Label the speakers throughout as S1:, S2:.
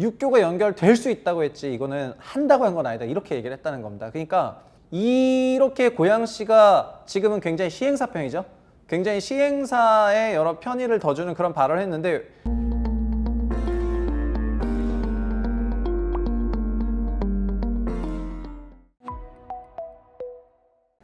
S1: 육교가 연결될 수 있다고 했지 이거는 한다고 한 건 아니다 이렇게 얘기를 했다는 겁니다. 그러니까 이렇게 고양시가 지금은 굉장히 시행사평이죠. 굉장히 시행사에 여러 편의를 더 주는 그런 발언을 했는데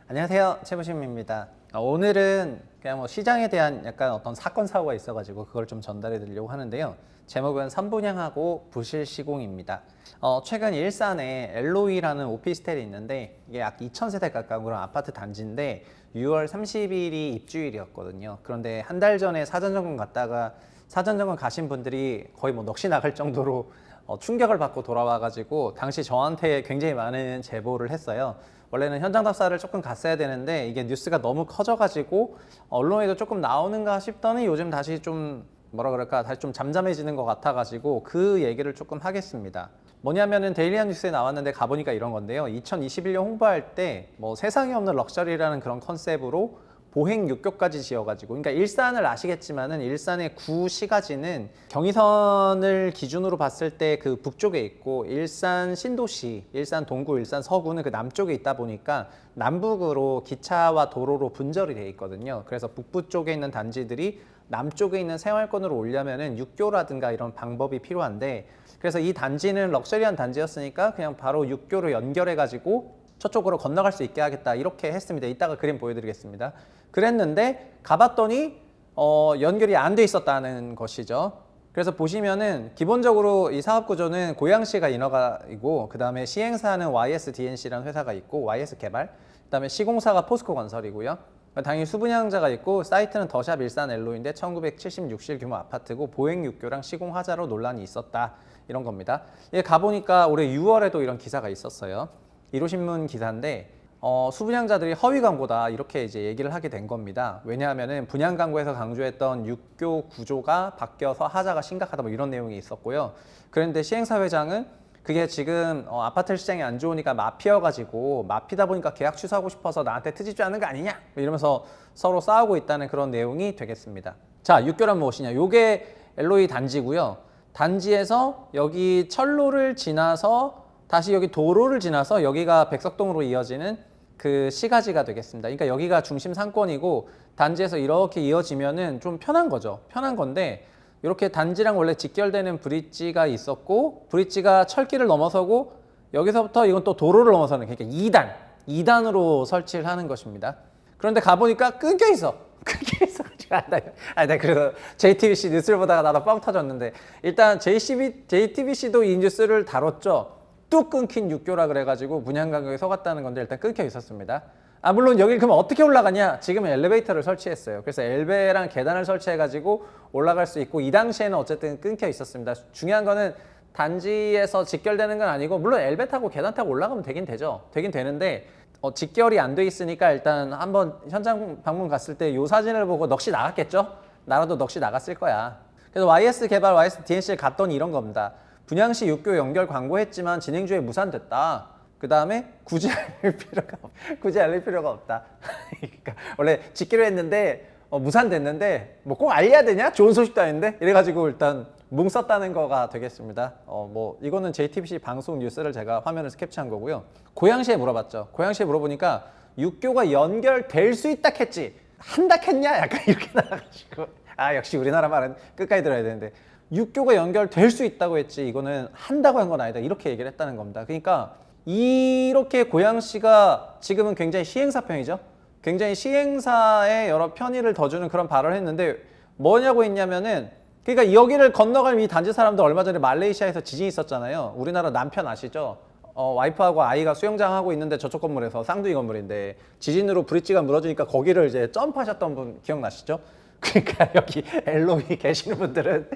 S1: 안녕하세요 최부심입니다 어, 오늘은 그냥 뭐 시장에 대한 약간 어떤 사건 사고가 있어가지고 그걸 좀 전달해 드리려고 하는데요. 제목은 선분양하고 부실 시공입니다. 어, 최근 일산에 엘로이라는 오피스텔이 있는데 이게 약 2,000세대 가까운 그런 아파트 단지인데 6월 30일이 입주일이었거든요. 그런데 한 달 전에 사전 점검 갔다가 사전 점검 가신 분들이 거의 뭐 넋이 나갈 정도로 어, 충격을 받고 돌아와가지고 당시 저한테 굉장히 많은 제보를 했어요. 원래는 현장 답사를 조금 갔어야 되는데 이게 뉴스가 너무 커져가지고 언론에도 조금 나오는가 싶더니 요즘 다시 좀 뭐라 그럴까 다시 좀 잠잠해지는 것 같아가지고 그 얘기를 조금 하겠습니다. 뭐냐면은 데일리한 뉴스에 나왔는데 가보니까 이런 건데요. 2021년 홍보할 때 뭐 세상에 없는 럭셔리라는 그런 컨셉으로 보행 육교까지 지어가지고 그러니까 일산을 아시겠지만은 일산의 구시가지는 경의선을 기준으로 봤을 때 그 북쪽에 있고 일산 신도시, 일산 동구, 일산 서구는 그 남쪽에 있다 보니까 남북으로 기차와 도로로 분절이 돼 있거든요. 그래서 북부 쪽에 있는 단지들이 남쪽에 있는 생활권으로 오려면은 육교라든가 이런 방법이 필요한데 그래서 이 단지는 럭셔리한 단지였으니까 그냥 바로 육교로 연결해 가지고 저쪽으로 건너갈 수 있게 하겠다 이렇게 했습니다. 이따가 그림 보여드리겠습니다. 그랬는데 가봤더니 어, 연결이 안 돼 있었다는 것이죠. 그래서 보시면은 기본적으로 이 사업 구조는 고양시가 인허가 이고 그 다음에 시행사는 YSDNC라는 회사가 있고 YS 개발, 그 다음에 시공사가 포스코 건설이고요. 당연히 수분양자가 있고 사이트는 더샵 일산 엘로인데 1976실 규모 아파트고 보행 육교랑 시공 하자로 논란이 있었다 이런 겁니다. 예, 가보니까 올해 6월에도 이런 기사가 있었어요. 1호 신문 기사인데 어, 수분양자들이 허위 광고다 이렇게 이제 얘기를 하게 된 겁니다. 왜냐하면은 분양 광고에서 강조했던 육교 구조가 바뀌어서 하자가 심각하다 뭐 이런 내용이 있었고요. 그런데 시행사 회장은 그게 지금 어, 아파트 시장이 안 좋으니까 마피여가지고 마피다 보니까 계약 취소하고 싶어서 나한테 트집지 않는 거 아니냐 뭐 이러면서 서로 싸우고 있다는 그런 내용이 되겠습니다. 자, 육교란 무엇이냐? 요게 엘로이 단지고요. 단지에서 여기 철로를 지나서 다시 여기 도로를 지나서 여기가 백석동으로 이어지는 그 시가지가 되겠습니다. 그러니까 여기가 중심 상권이고 단지에서 이렇게 이어지면은 좀 편한 거죠. 편한 건데 이렇게 단지랑 원래 직결되는 브릿지가 있었고 브릿지가 철길을 넘어서고 여기서부터 이건 또 도로를 넘어서는 그러니까 2단, 2단으로 설치를 하는 것입니다. 그런데 가보니까 끊겨 있어. 끊겨 있어. 아, 나, 아, 나 그래서 JTBC 뉴스를 보다가 나도 빵 터졌는데 일단 JCB, JTBC도 이 뉴스를 다뤘죠. 뚝 끊긴 육교라 그래가지고 분양 가격이 속았다는 건데 일단 끊겨 있었습니다. 아 물론 여기 그러면 어떻게 올라가냐? 지금은 엘리베이터를 설치했어요. 그래서 엘베랑 계단을 설치해가지고 올라갈 수 있고 이 당시에는 어쨌든 끊겨 있었습니다. 중요한 거는 단지에서 직결되는 건 아니고 물론 엘베 타고 계단 타고 올라가면 되긴 되죠. 되긴 되는데 어, 직결이 안 돼 있으니까 일단 한번 현장 방문 갔을 때 이 사진을 보고 넋이 나갔겠죠? 나라도 넋이 나갔을 거야. 그래서 YS 개발, YS DNC를 갔더니 이런 겁니다. 분양시 육교 연결 광고했지만 진행 중에 무산됐다. 그 다음에 굳이 알릴 필요가 없, 굳이 알릴 필요가 없다. 그러니까 원래 짓기로 했는데 어, 무산됐는데 뭐 꼭 알려야 되냐? 좋은 소식도 아닌데 이래가지고 일단 뭉 썼다는 거가 되겠습니다. 어, 뭐 이거는 JTBC 방송 뉴스를 제가 화면을 캡처한 거고요. 고양시에 물어봤죠. 고양시에 물어보니까 육교가 연결될 수 있다 했지 한다 했냐? 약간 이렇게 나와가지고 아 역시 우리나라 말은 끝까지 들어야 되는데 육교가 연결될 수 있다고 했지 이거는 한다고 한 건 아니다 이렇게 얘기를 했다는 겁니다. 그러니까 이렇게 고양시가 지금은 굉장히 시행사평이죠. 굉장히 시행사에 여러 편의를 더 주는 그런 발언을 했는데 뭐냐고 했냐면은 그러니까 여기를 건너갈 이 단지 사람도 얼마 전에 말레이시아에서 지진이 있었잖아요. 우리나라 남편 아시죠? 어, 와이프하고 아이가 수영장 하고 있는데 저쪽 건물에서 쌍둥이 건물인데 지진으로 브릿지가 무너지니까 거기를 이제 점프하셨던 분 기억나시죠? 그러니까 여기 엘로이 계시는 분들은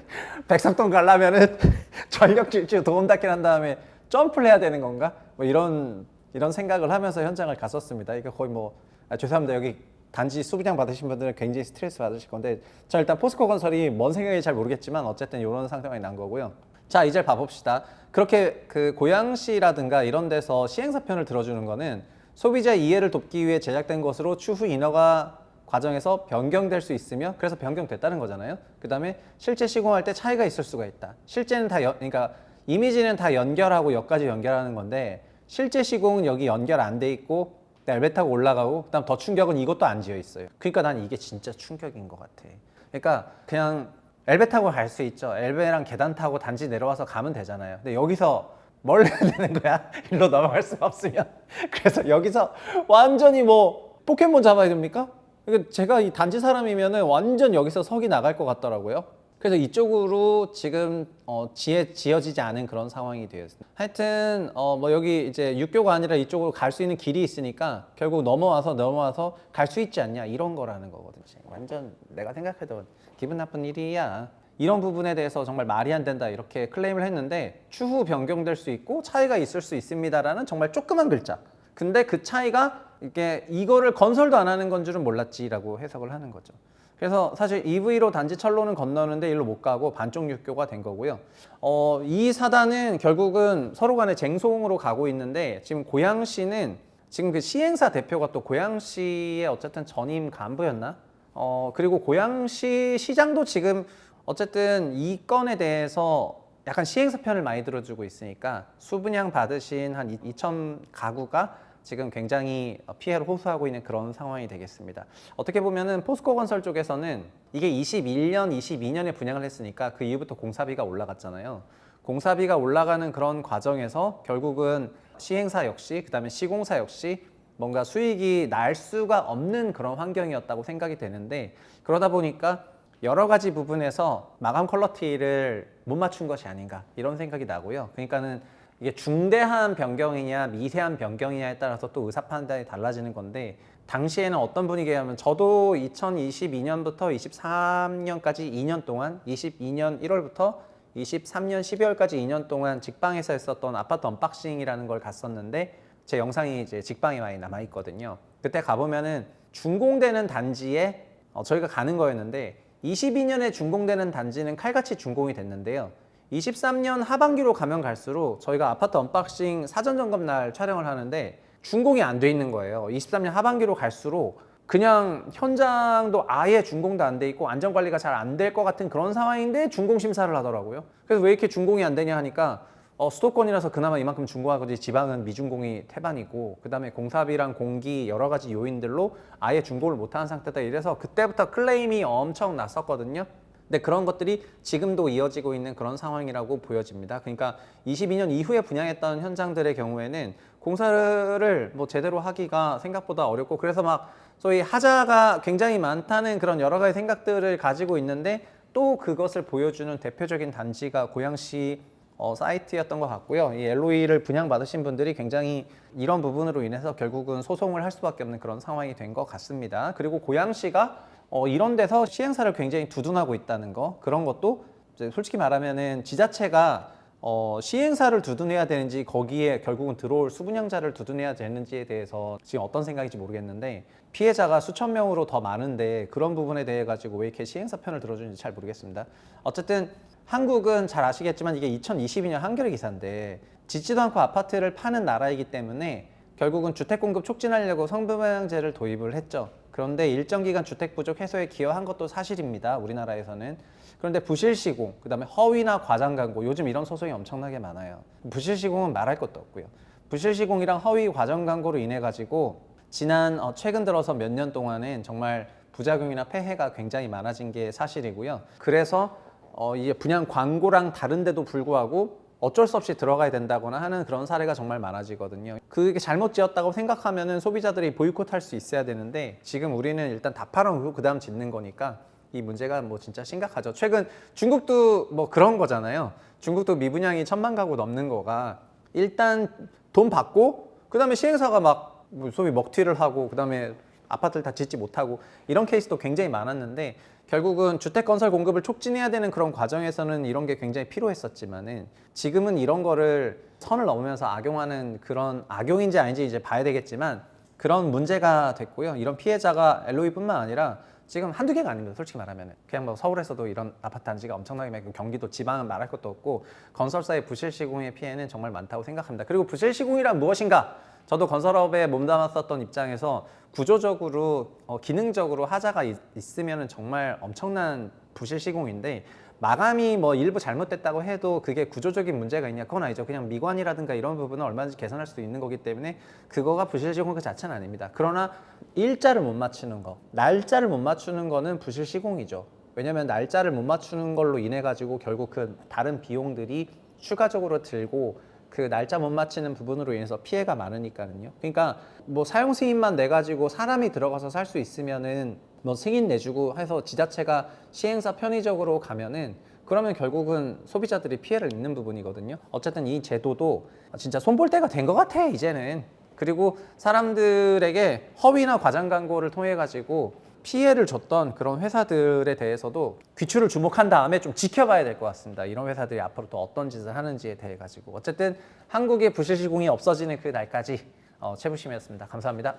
S1: 백석동 가려면은 전력 질주 도움 닫기 한 다음에 점프를 해야 되는 건가? 뭐 이런 이런 생각을 하면서 현장을 갔었습니다. 이게 거의 뭐 아, 죄송합니다. 여기 단지 수분양 받으신 분들은 굉장히 스트레스 받으실 건데 자 일단 포스코 건설이 뭔 생각인지 잘 모르겠지만 어쨌든 이런 상황이 난 거고요. 자 이제 봐봅시다. 그렇게 그 고양시라든가 이런 데서 시행사편을 들어주는 거는 소비자 이해를 돕기 위해 제작된 것으로 추후 인허가 과정에서 변경될 수 있으며 그래서 변경됐다는 거잖아요. 그 다음에 실제 시공할 때 차이가 있을 수가 있다. 실제는 다 여, 그러니까 이미지는 다 연결하고 여기까지 연결하는 건데 실제 시공은 여기 연결 안 돼 있고 엘베 타고 올라가고 그다음 더 충격은 이것도 안 지어 있어요. 그러니까 난 이게 진짜 충격인 것 같아. 그러니까 그냥 엘베 타고 갈 수 있죠. 엘베랑 계단 타고 단지 내려와서 가면 되잖아요. 근데 여기서 뭘 해야 되는 거야? 일로 넘어갈 수가 없으면. 그래서 여기서 완전히 뭐 포켓몬 잡아야 됩니까? 그러니까 제가 이 단지 사람이면은 완전 여기서 석이 나갈 것 같더라고요. 그래서 이쪽으로 지금 어, 지에 지어지지 않은 그런 상황이 되었습니다. 하여튼 어, 뭐 여기 이제 육교가 아니라 이쪽으로 갈 수 있는 길이 있으니까 결국 넘어와서 넘어와서 갈 수 있지 않냐 이런 거라는 거거든요. 완전 내가 생각해도 기분 나쁜 일이야. 이런 부분에 대해서 정말 말이 안 된다 이렇게 클레임을 했는데 추후 변경될 수 있고 차이가 있을 수 있습니다라는 정말 조그만 글자. 근데 그 차이가 이게 이거를 건설도 안 하는 건 줄은 몰랐지라고 해석을 하는 거죠. 그래서 사실 EV로 단지 철로는 건너는데 일로 못 가고 반쪽 육교가 된 거고요. 어, 이 사단은 결국은 서로 간에 쟁송으로 가고 있는데 지금 고양시는 지금 그 시행사 대표가 또 고양시의 어쨌든 전임 간부였나? 어, 그리고 고양시 시장도 지금 어쨌든 이 건에 대해서 약간 시행사 편을 많이 들어주고 있으니까 수분양 받으신 한 2천 가구가 지금 굉장히 피해를 호소하고 있는 그런 상황이 되겠습니다. 어떻게 보면은 포스코 건설 쪽에서는 이게 21년, 22년에 분양을 했으니까 그 이후부터 공사비가 올라갔잖아요. 공사비가 올라가는 그런 과정에서 결국은 시행사 역시 그다음에 시공사 역시 뭔가 수익이 날 수가 없는 그런 환경이었다고 생각이 되는데 그러다 보니까 여러 가지 부분에서 마감 퀄러티를 못 맞춘 것이 아닌가 이런 생각이 나고요. 그러니까는 이게 중대한 변경이냐 미세한 변경이냐에 따라서 또 의사 판단이 달라지는 건데 당시에는 어떤 분위기냐면 저도 2022년부터 23년까지 2년 동안 22년 1월부터 23년 12월까지 2년 동안 직방에서 했었던 아파트 언박싱이라는 걸 갔었는데 제 영상이 이제 직방에 많이 남아 있거든요. 그때 가보면은 준공되는 단지에 어, 저희가 가는 거였는데 22년에 준공되는 단지는 칼같이 준공이 됐는데요. 23년 하반기로 가면 갈수록 저희가 아파트 언박싱 사전 점검 날 촬영을 하는데 준공이 안 돼 있는 거예요. 23년 하반기로 갈수록 그냥 현장도 아예 준공도 안 돼 있고 안전 관리가 잘 안 될 것 같은 그런 상황인데 준공 심사를 하더라고요. 그래서 왜 이렇게 준공이 안 되냐 하니까 어, 수도권이라서 그나마 이만큼 준공하고지 지방은 미준공이 태반이고 그다음에 공사비랑 공기 여러 가지 요인들로 아예 준공을 못하는 상태다 이래서 그때부터 클레임이 엄청 났었거든요. 근데 그런 것들이 지금도 이어지고 있는 그런 상황이라고 보여집니다. 그러니까 22년 이후에 분양했던 현장들의 경우에는 공사를 뭐 제대로 하기가 생각보다 어렵고 그래서 막 소위 하자가 굉장히 많다는 그런 여러 가지 생각들을 가지고 있는데 또 그것을 보여주는 대표적인 단지가 고양시 어, 사이트였던 것 같고요. 이 LOE를 분양받으신 분들이 굉장히 이런 부분으로 인해서 결국은 소송을 할 수밖에 없는 그런 상황이 된 것 같습니다. 그리고 고양시가 어, 이런 데서 시행사를 굉장히 두둔하고 있다는 거 그런 것도 솔직히 말하면은 지자체가 어, 시행사를 두둔해야 되는지 거기에 결국은 들어올 수분양자를 두둔해야 되는지에 대해서 지금 어떤 생각인지 모르겠는데 피해자가 수천 명으로 더 많은데 그런 부분에 대해 가지고 왜 이렇게 시행사 편을 들어주는지 잘 모르겠습니다. 어쨌든 한국은 잘 아시겠지만 이게 2022년 한겨레 기사인데 짓지도 않고 아파트를 파는 나라이기 때문에 결국은 주택 공급 촉진하려고 성분양제를 도입을 했죠. 그런데 일정 기간 주택 부족 해소에 기여한 것도 사실입니다. 우리나라에서는. 그런데 부실 시공, 그다음에 허위나 과장 광고 요즘 이런 소송이 엄청나게 많아요. 부실 시공은 말할 것도 없고요. 부실 시공이랑 허위 과장 광고로 인해 가지고 지난 어, 최근 들어서 몇 년 동안은 정말 부작용이나 폐해가 굉장히 많아진 게 사실이고요. 그래서 어, 이제 분양 광고랑 다른데도 불구하고 어쩔 수 없이 들어가야 된다거나 하는 그런 사례가 정말 많아지거든요. 그게 잘못 지었다고 생각하면은 소비자들이 보이콧할 수 있어야 되는데 지금 우리는 일단 다 팔아놓고 그 다음 짓는 거니까 이 문제가 뭐 진짜 심각하죠. 최근 중국도 뭐 그런 거잖아요. 중국도 미분양이 천만 가구 넘는 거가 일단 돈 받고 그 다음에 시행사가 막뭐 소위 먹튀를 하고 그 다음에 아파트를 다 짓지 못하고 이런 케이스도 굉장히 많았는데 결국은 주택 건설 공급을 촉진해야 되는 그런 과정에서는 이런 게 굉장히 필요했었지만은 지금은 이런 거를 선을 넘으면서 악용하는 그런 악용인지 아닌지 이제 봐야 되겠지만 그런 문제가 됐고요. 이런 피해자가 LOE뿐만 아니라 지금 한두 개가 아닙니다. 솔직히 말하면 그냥 뭐 서울에서도 이런 아파트 단지가 엄청나게 많고 경기도 지방은 말할 것도 없고 건설사의 부실 시공의 피해는 정말 많다고 생각합니다. 그리고 부실 시공이란 무엇인가? 저도 건설업에 몸담았었던 입장에서 구조적으로 어, 기능적으로 하자가 있, 있으면 정말 엄청난 부실 시공인데 마감이 뭐 일부 잘못됐다고 해도 그게 구조적인 문제가 있냐 그건 아니죠. 그냥 미관이라든가 이런 부분은 얼마든지 개선할 수도 있는 거기 때문에 그거가 부실 시공 그 자체는 아닙니다. 그러나 일자를 못 맞추는 거, 날짜를 못 맞추는 거는 부실 시공이죠. 왜냐하면 날짜를 못 맞추는 걸로 인해 가지고 결국 그 다른 비용들이 추가적으로 들고 그 날짜 못 맞추는 부분으로 인해서 피해가 많으니까는요. 그러니까 뭐 사용 승인만 내 가지고 사람이 들어가서 살 수 있으면은 뭐 승인 내주고 해서 지자체가 시행사 편의적으로 가면은 그러면 결국은 소비자들이 피해를 입는 부분이거든요. 어쨌든 이 제도도 진짜 손볼 때가 된 것 같아 이제는. 그리고 사람들에게 허위나 과장 광고를 통해 가지고 피해를 줬던 그런 회사들에 대해서도 귀추를 주목한 다음에 좀 지켜봐야 될 것 같습니다. 이런 회사들이 앞으로 또 어떤 짓을 하는지에 대해 가지고 어쨌든 한국의 부실 시공이 없어지는 그 날까지 어, 최부심이었습니다. 감사합니다.